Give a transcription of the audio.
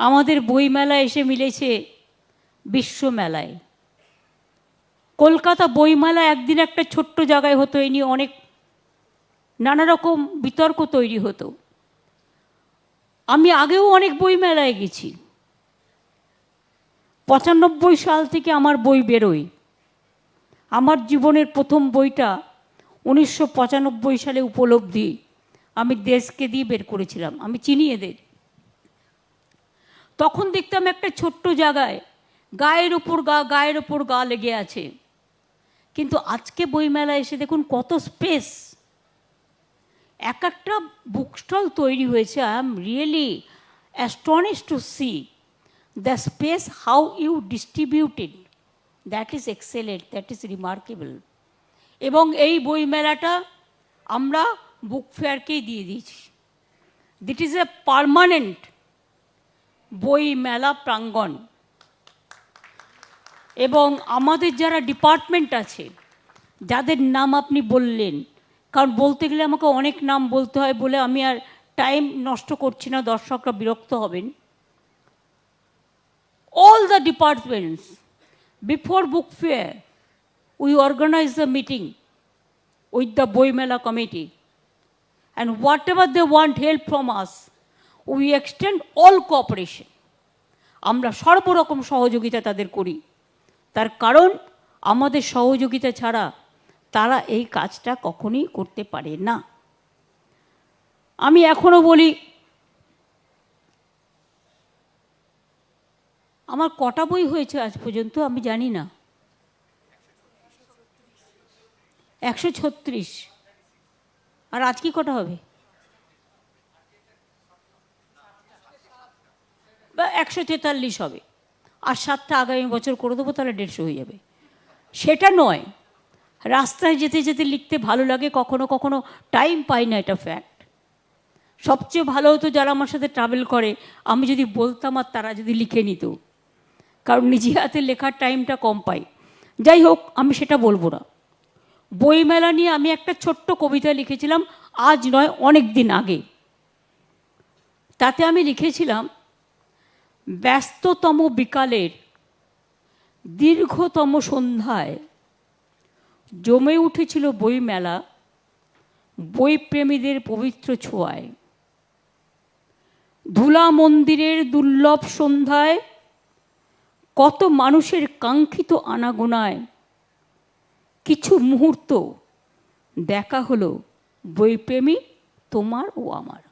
আমাদের বইমেলা এসে মিলেছে বিশ্ব মেলায় কলকাতা বইমেলা একদিন একটা ছোট্ট জায়গায় হতো এই নিয়ে অনেক নানা রকম বিতর্ক তৈরি হতো। আমি আগেও অনেক বইমেলায় গেছি। পঁচানব্বই সাল থেকে আমার বই বেরোয়। আমার জীবনের প্রথম বইটা উনিশশো পঁচানব্বই সালে উপলব্ধি আমি দেশকে দিয়ে বের করেছিলাম। আমি চিনি এদের। তখন দেখতাম একটা ছোট্ট জায়গায় গায়ের ওপর গা, গায়ের ওপর গা লেগে আছে। কিন্তু আজকে বইমেলা এসে দেখুন কত স্পেস এক একটা বুক স্টল তৈরি হয়েছে। I am really astonish to see the space how you distributed that is excellent that is remarkable এবং এই বইমেলাটা আমরা বুক ফেয়ারকেই দিয়ে দিয়েছি। দিট ইজ এ পারমানেন্ট বই মেলা প্রাঙ্গণ। এবং আমাদের যারা ডিপার্টমেন্ট আছে, যাদের নাম আপনি বললেন, কারণ বলতে গেলে আমাকে অনেক নাম বলতে হয় বলে আমি আর টাইম নষ্ট করছি না, দর্শকরা বিরক্ত হবেন। All the departments before book fair we organise the meeting with the বইমেলা committee and whatever they want help from us we extend all cooperation আমরা সর্বরকম সহযোগিতা তাদের করি। তার কারণ, আমাদের সহযোগিতা ছাড়া তারা এই কাজটা কখনোই করতে পারে না। আমি এখনও বলি, আমার কটা বই হয়েছে আজ পর্যন্ত আমি জানি না। একশো ছত্রিশ। আর আজ কি কটা হবে? বা একশো তেতাল্লিশ হবে। আর সাতটা আগামী বছর করে দেবো, তাহলে দেড়শো হয়ে যাবে। সেটা নয়, রাস্তায় যেতে যেতে লিখতে ভালো লাগে, কখনো কখনো টাইম পাই না এটা ফ্যাক্ট সবচেয়ে ভালো হতো যারা আমার সাথে ট্রাভেল করে, আমি যদি বলতাম আর তারা যদি লিখে নিত। কারণ নিজে হাতে লেখার টাইমটা কম পাই। যাই হোক, আমি সেটা বলব না। বইমেলা নিয়ে আমি একটা ছোট্ট কবিতা লিখেছিলাম, আজ নয় অনেক দিন আগে। তাতে আমি লিখেছিলাম ব্যস্ততম বিকালের দীর্ঘতম সন্ধ্যায় জমে উঠেছিল বইমেলা, বইপ্রেমীদের পবিত্র ছোঁয়ায়। ধুলা মন্দিরের দুর্লভ সন্ধ্যায় কত মানুষের কাঙ্ক্ষিত আনাগোনায় কিছু মুহূর্ত দেখা হলো, বইপ্রেমী তোমার ও আমার।